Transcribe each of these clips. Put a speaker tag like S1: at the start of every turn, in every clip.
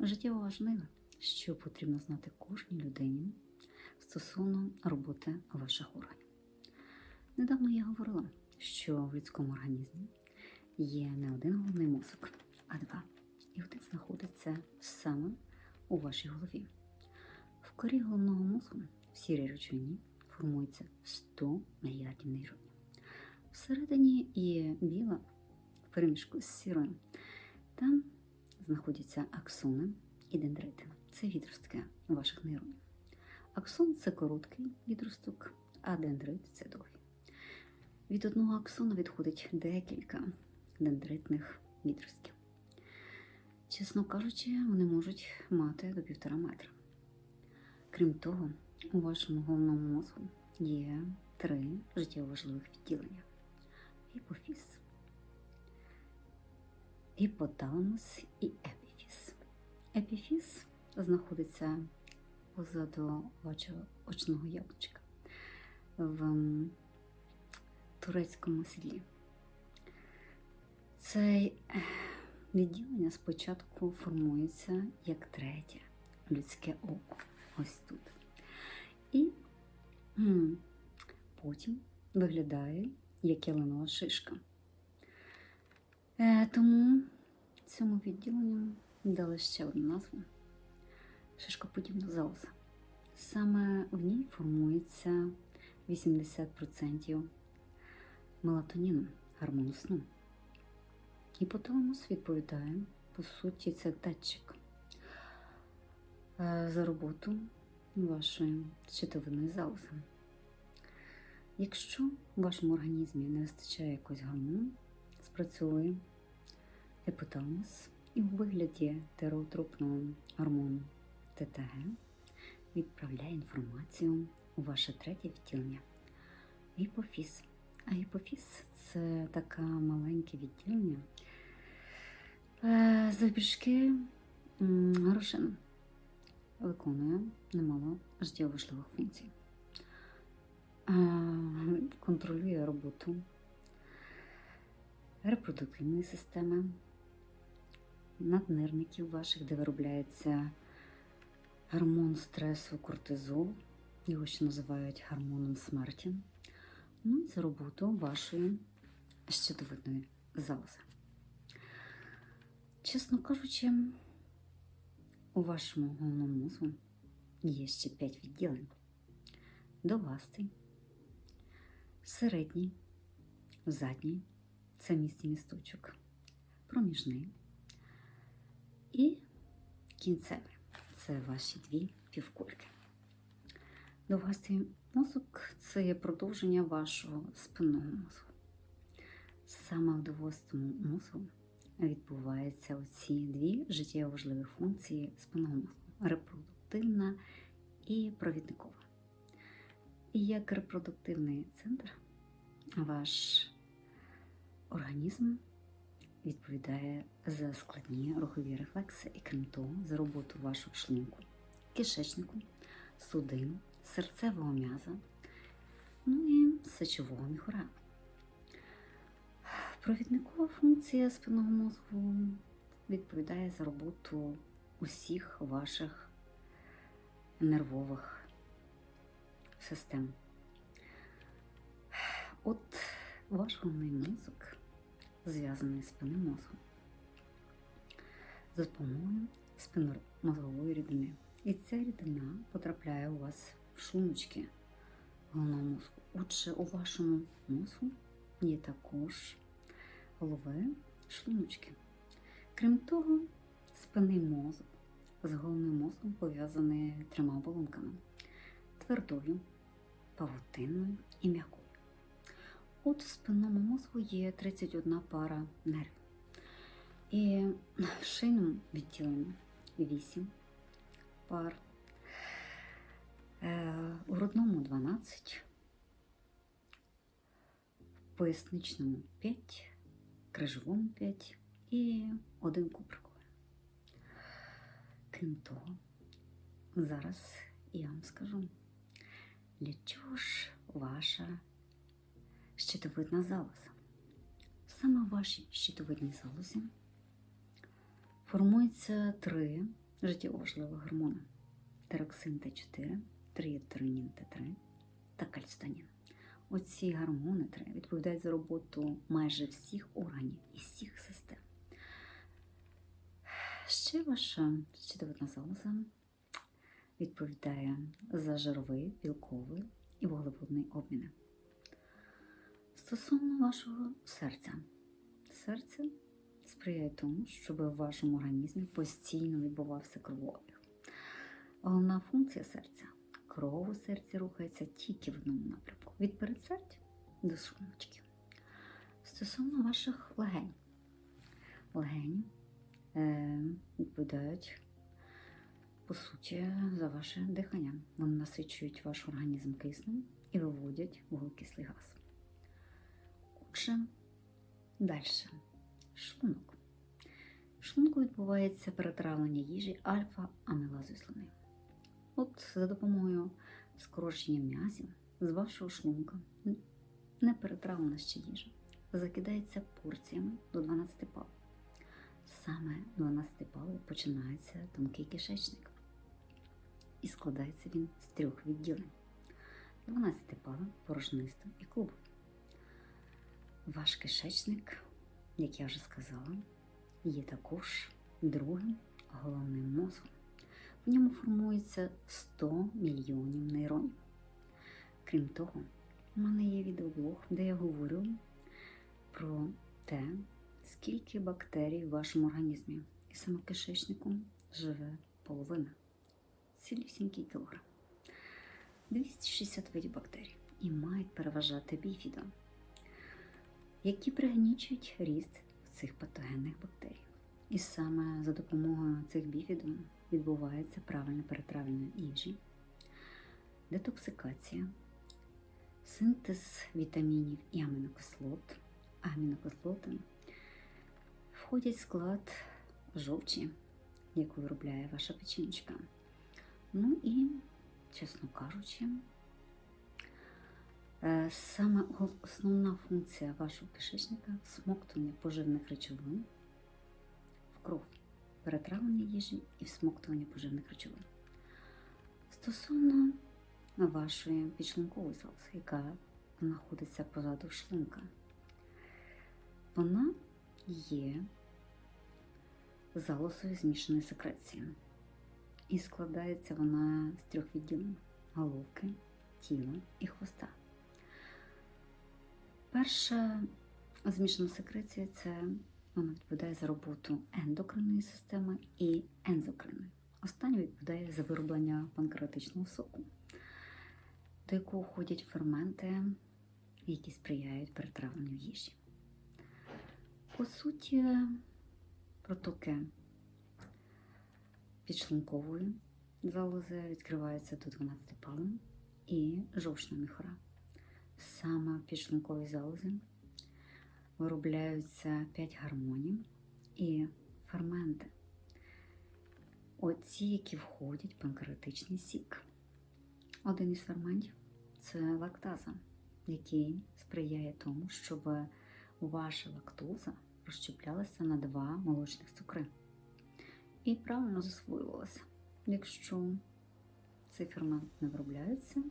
S1: життєво важливе, що потрібно знати кожній людині стосовно роботи ваших органів. Недавно я говорила, що в людському організмі є не один головний мозок, а два. І один знаходиться саме у вашій голові. В корі головного мозку в сірій речовині формується 100 мільярдів нейронів. Всередині є біла в переміжку з сірою. Там знаходяться аксони і дендрити. Це відростки ваших нейронів. Аксон це короткий відросток, а дендрит це довгий. Від одного аксону відходить декілька дендритних відростків. Чесно кажучи, вони можуть мати до півтора метра. Крім того, у вашому головному мозку є три життєво важливих відділення: гіпофіз, гіпоталамус і епіфіз. Епіфіз знаходиться позаду очного яблучка в турецькому сідлі. Це відділення спочатку формується як третє людське око. Ось тут. І потім виглядає як ялинова шишка. Е, тому цьому відділенню дали ще одну назву шишкоподібна залоза. Саме в ній формується 80% мелатоніну, гормону сну. Гіпоталамус відповідає, по суті, це датчик е, за роботу вашої щитовидної залози. Якщо в вашому організмі не вистачає якогось гормону, спрацьовує гіпоталамус і у вигляді тереотропного гормону ТТГ відправляє інформацію у ваше третє відділення гіпофіз. А гіпофіз це таке маленьке відділення е, завбільшки горошин. Виконує немало життєво важливих функцій. Е, Контролює роботу репродуктивної системи, наднирників ваших, де виробляється гормон стресу кортизол, його ще називають гормоном смерті. Ну і за роботу вашої щитовидної залози. Чесно кажучи, у вашому головному мозку є ще 5 відділень. Довгастий, середній, задній це місце місточок, проміжний і кінцевий це ваші дві півкульки. Довгастий мозок це продовження вашого спинного мозку. Саме в довгостому мозку відбуваються оці дві життєво важливі функції спинного мозку репродуктивна і провідникова. І як репродуктивний центр, ваш організм відповідає за складні рухові рефлекси і крім того, за роботу вашого шлунку, кишечнику, судин, серцевого м'яза, ну і сечового міхура. Провідникова функція спинного мозку відповідає за роботу усіх ваших нервових систем. От ваш головний мозок зв'язаний з спинним мозком за допомогою спинномозгової рідини. І ця рідина потрапляє у вас в шлуночки головного мозку. Отже, у вашому мозку є також голови шлуночки. Крім того, спинний мозок з головним мозком пов'язаний трьома оболонками твердою, павутинною і м'якою. От в спинному мозку є 31 пара нервів. І в шийному відділенні 8 пар, е, у грудному 12, в поясничному 5, крижовому 5 і один куприковий. Крім того, зараз я вам скажу, для чого ж ваша щитовидна залоза. Саме в вашій щитовидній залозі формується три життєво важливого гормону тероксин Т4, триєтронін Т3 та кальцитонін. Оці гормони три відповідають за роботу майже всіх органів і всіх систем. Ще ваша щитовидна залоза відповідає за жировий, білковий і вуглеводний обміни. Стосовно вашого серця, серце сприяє тому, щоб в вашому організмі постійно відбувався кровообіг. Головна функція серця кров у серці рухається тільки в одному напрямку від передсердя до шлуночки. Стосовно ваших легень, легені е, відповідають по суті за ваше дихання. Вони насичують ваш організм киснем і виводять вуглекислий газ. Отже, далі. Шлунок. В шлунку відбувається перетравлення їжі альфа-амілазою слини. От за допомогою скорочення м'язів з вашого шлунка не перетравлена ще їжа закидається порціями до 12 пал. Саме 12 палою починається тонкий кишечник. І складається він з трьох відділень: 12 пала, порожниста і клубок. Ваш кишечник, як я вже сказала, є також другим головним мозком. В ньому формується 100 мільйонів нейронів. Крім того, у мене є відеоблог, де я говорю про те, скільки бактерій в вашому організмі. І саме кишечником живе половина. Цілісінький кілограм. 260 видів бактерій і мають переважати біфіда, які пригнічують ріст цих патогенних бактерій. І саме за допомогою цих біфідів відбувається правильне перетравлення їжі, детоксикація, синтез вітамінів і амінокислот. Амінокислоти входять в склад жовчі, яку виробляє ваша печіночка. Ну і, чесно кажучи, саме основна функція вашого кишечника всмоктування поживних речовин в кров, перетравлення їжі і всмоктування поживних речовин. Стосовно вашої підшлункової залози, яка знаходиться позаду шлунка, вона є залозою змішаної секреції. І складається вона з трьох відділень головки, тіла і хвоста. Перша змішана секреція це вона відповідає за роботу ендокринної системи і ензокринної. Остання відповідає за вироблення панкреатичного соку, до якого входять ферменти, які сприяють перетравленню їжі. По суті, протоки підшлункової залози відкриваються до 12 палин і жовчна міхора. Саме в підшлунковій залозі виробляються 5 гармонів і ферменти. Оці, які входять в панкреатичний сік. Один із ферментів це лактаза, який сприяє тому, щоб ваша лактоза розщеплялася на два молочних цукри і правильно засвоювалася. Якщо цей фермент не виробляється,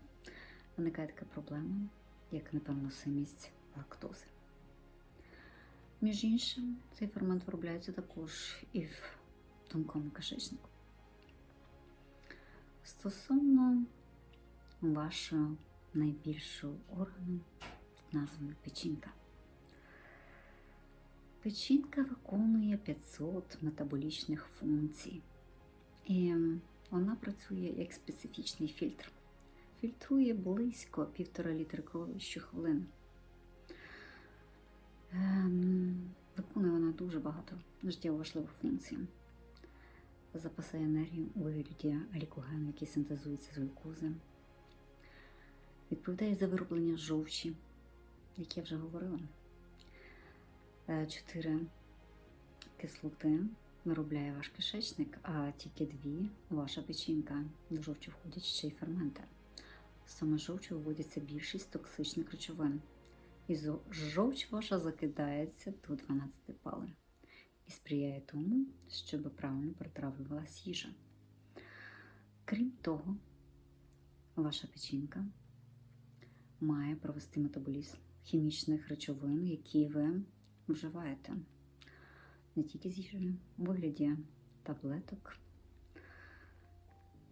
S1: виникає така проблема, як непереносимість лактози. Між іншим, цей фермент виробляється також і в тонкому кишечнику. Стосовно вашого найбільшого органу під назвою печінка. Печінка виконує 500 метаболічних функцій, і вона працює як специфічний фільтр. Фільтрує близько півтора літри крові щохвилини. Ем, виконує вона дуже багато життєво важливих функцій. Запасає енергію у вигляді глікогену, який синтезується з глюкози. Відповідає за вироблення жовчі, як я вже говорила. Е, чотири кислоти виробляє ваш кишечник, а тільки дві ваша печінка. До жовчі входять ще й ферменти. Саме жовчу виводиться більшість токсичних речовин. І жовч ваша закидається до 12 палин і сприяє тому, щоб правильно притравлювалась їжа. Крім того, ваша печінка має провести метаболізм хімічних речовин, які ви вживаєте не тільки з їжею, у вигляді таблеток.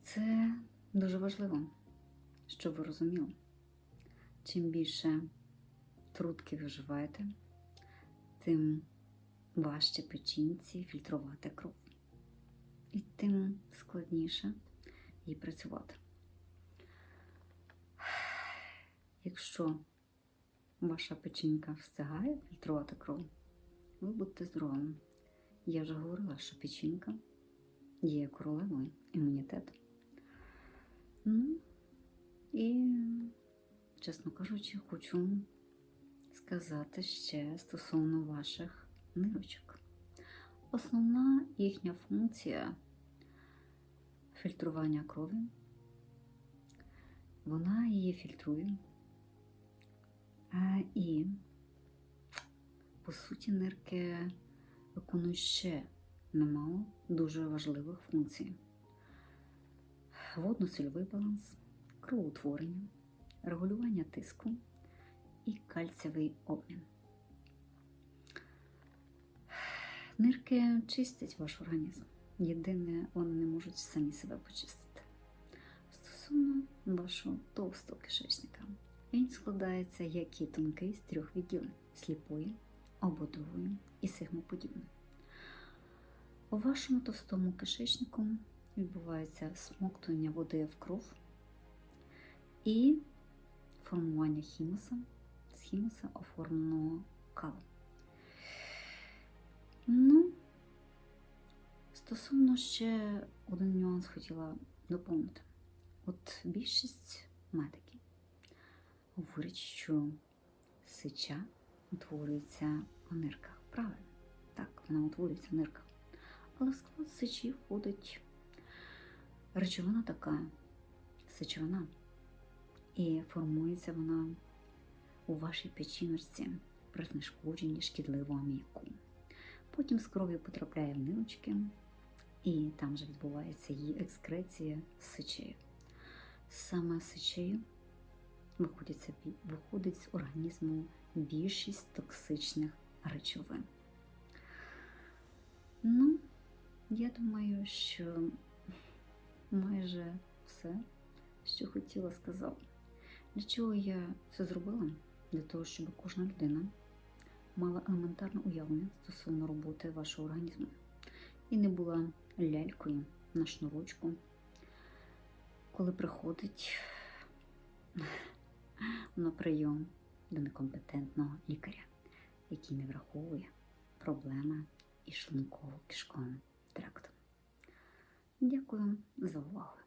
S1: Це дуже важливо, щоб ви розуміли. Чим більше трутки ви вживаєте, тим важче печінці фільтрувати кров. І тим складніше їй працювати. Якщо ваша печінка встигає фільтрувати кров, ви будете здоровим. Я вже говорила, що печінка є королевою імунітету. Ну, і, чесно кажучи, хочу сказати ще стосовно ваших нирочок. Основна їхня функція фільтрування крові. Вона її фільтрує. І, по суті, нирки виконують ще немало дуже важливих функцій: водно-сольовий баланс, кровоутворення, регулювання тиску і кальцієвий обмін. Нирки чистять ваш організм. Єдине, вони не можуть самі себе почистити. Стосовно вашого товстого кишечника, він складається як і тонкий з трьох відділень сліпої, ободової і сигмоподібної. У вашому товстому кишечнику відбувається смоктування води в кров і формування хімуса з хімуса оформленого калу. Ну, стосовно ще один нюанс хотіла доповнити. От більшість медиків говорять, що сича утворюється в нирках. Правильно, так, вона утворюється в нирках. Але в склад сечі входить речовина така, сечовина. І формується вона у вашій печіночці при знешкодженні шкідливого аміаку. Потім з кров'ю потрапляє в нирочки, і там же відбувається її екскреція сечею. Саме сечею виходить з організму більшість токсичних речовин. Ну, я думаю, що майже все, що хотіла, сказала. Для чого я це зробила? Для того, щоб кожна людина мала елементарне уявлення стосовно роботи вашого організму і не була лялькою на шнурочку, коли приходить на прийом до некомпетентного лікаря, який не враховує проблеми із шлунково-кишковим трактом. Дякую за увагу.